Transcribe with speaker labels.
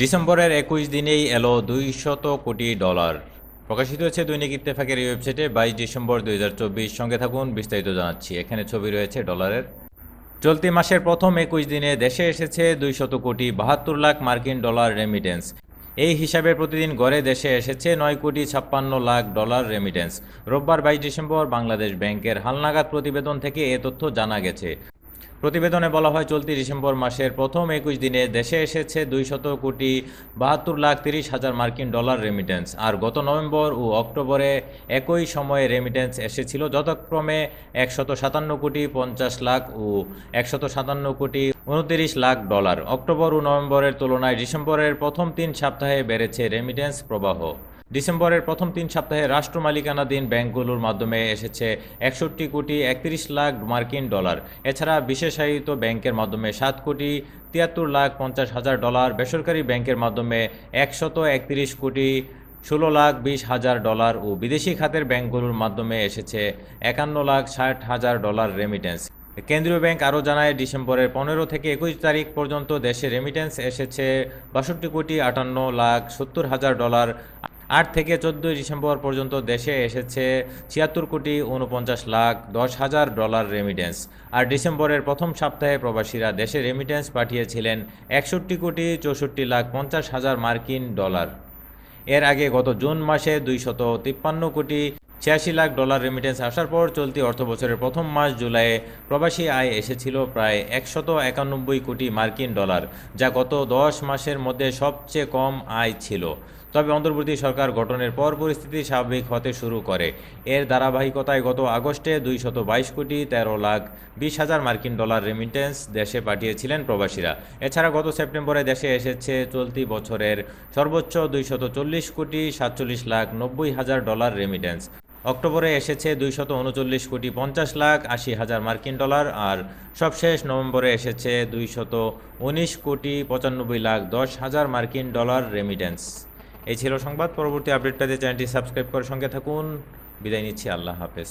Speaker 1: ডিসেম্বরের একুশ দিনেই এলো দুইশত কোটি ডলার। প্রকাশিত হয়েছে দৈনিক ইত্তেফাকের এই ওয়েবসাইটে বাইশ ডিসেম্বর দুই হাজার চব্বিশ। সঙ্গে থাকুন, বিস্তারিত জানাচ্ছি। এখানে ছবি রয়েছে ডলারের। চলতি মাসের প্রথম একুশ দিনে দেশে এসেছে দুইশত কোটি বাহাত্তর লাখ মার্কিন ডলার রেমিটেন্স এই হিসাবে প্রতিদিন গড়ে দেশে এসেছে নয় কোটি ছাপ্পান্ন লাখ ডলার রেমিটেন্স রোববার বাইশ ডিসেম্বর বাংলাদেশ ব্যাংকের হালনাগাদ প্রতিবেদন থেকে এ তথ্য জানা গেছে। প্রতিবেদনে বলা হয়, চলতি ডিসেম্বর মাসের প্রথম একুশ দিনে দেশে এসেছে দুইশত কোটি বাহাত্তর লাখ তিরিশ হাজার মার্কিন ডলার রেমিটেন্স আর গত নভেম্বর ও অক্টোবরে একই সময়ে রেমিটেন্স এসেছিল, যথাক্রমে একশত সাতান্ন কোটি পঞ্চাশ লাখ ও একশত সাতান্ন কোটি উনতিরিশ লাখ ডলার। অক্টোবর ও নভেম্বরের তুলনায় ডিসেম্বরের প্রথম তিন সপ্তাহে বেড়েছে রেমিটেন্স প্রবাহ। ডিসেম্বরের প্রথম তিন সপ্তাহে রাষ্ট্র মালিকানাধীন ব্যাংকগুলোর মাধ্যমে এসেছে একষট্টি কোটি একত্রিশ লাখ মার্কিন ডলার। এছাড়া বিশেষায়িত ব্যাংকের মাধ্যমে সাত কোটি তিয়াত্তর লাখ পঞ্চাশ হাজার ডলার, বেসরকারি ব্যাংকের মাধ্যমে একশত একত্রিশ কোটি ষোলো লাখ বিশ হাজার ডলার ও বিদেশি খাতের ব্যাংকগুলোর মাধ্যমে এসেছে একান্ন লাখ ষাট হাজার ডলার রেমিটেন্স কেন্দ্রীয় ব্যাংক আরও জানায়, ডিসেম্বরের পনেরো থেকে একুশ তারিখ পর্যন্ত দেশে রেমিটেন্স এসেছে বাষট্টি কোটি আটান্ন লাখ সত্তর হাজার ডলার। আট থেকে চোদ্দই ডিসেম্বর পর্যন্ত দেশে এসেছে ছিয়াত্তর কোটি উনপঞ্চাশ লাখ দশ হাজার ডলার রেমিটেন্স আর ডিসেম্বরের প্রথম সপ্তাহে প্রবাসীরা দেশে রেমিটেন্স পাঠিয়েছিলেন একষট্টি কোটি চৌষট্টি লাখ পঞ্চাশ হাজার মার্কিন ডলার। এর আগে গত জুন মাসে দুইশত তিপ্পান্ন কোটি ছিয়াশি লাখ ডলার রেমিটেন্স আসার পর চলতি অর্থবছরের প্রথম মাস জুলাইয়ে প্রবাসী আয় এসেছিল প্রায় একশত একানব্বই কোটি মার্কিন ডলার, যা গত দশ মাসের মধ্যে সবচেয়ে কম আয় ছিল। তবে অন্তর্বর্তী সরকার গঠনের পর পরিস্থিতি স্বাভাবিক হতে শুরু করে। এর ধারাবাহিকতায় গত আগস্টে দুইশত বাইশ কোটি তেরো লাখ বিশ হাজার মার্কিন ডলার রেমিটেন্স দেশে পাঠিয়েছিলেন প্রবাসীরা। এছাড়া গত সেপ্টেম্বরে দেশে এসেছে চলতি বছরের সর্বোচ্চ দুইশত চল্লিশ কোটি সাতচল্লিশ লাখ নব্বই হাজার ডলার রেমিটেন্স অক্টোবরে এসেছে দুইশত উনচল্লিশ কোটি পঞ্চাশ লাখ আশি হাজার মার্কিন ডলার আর সবশেষ নভেম্বরে এসেছে দুইশত উনিশ কোটি পঁচানব্বই লাখ দশ হাজার মার্কিন ডলার রেমিটেন্স এই ছিল সংবাদ। পরবর্তী আপডেট পেতে চ্যানেলটি সাবস্ক্রাইব করে সঙ্গে থাকুন। বিদায় নিচ্ছি। আল্লাহ হাফেজ।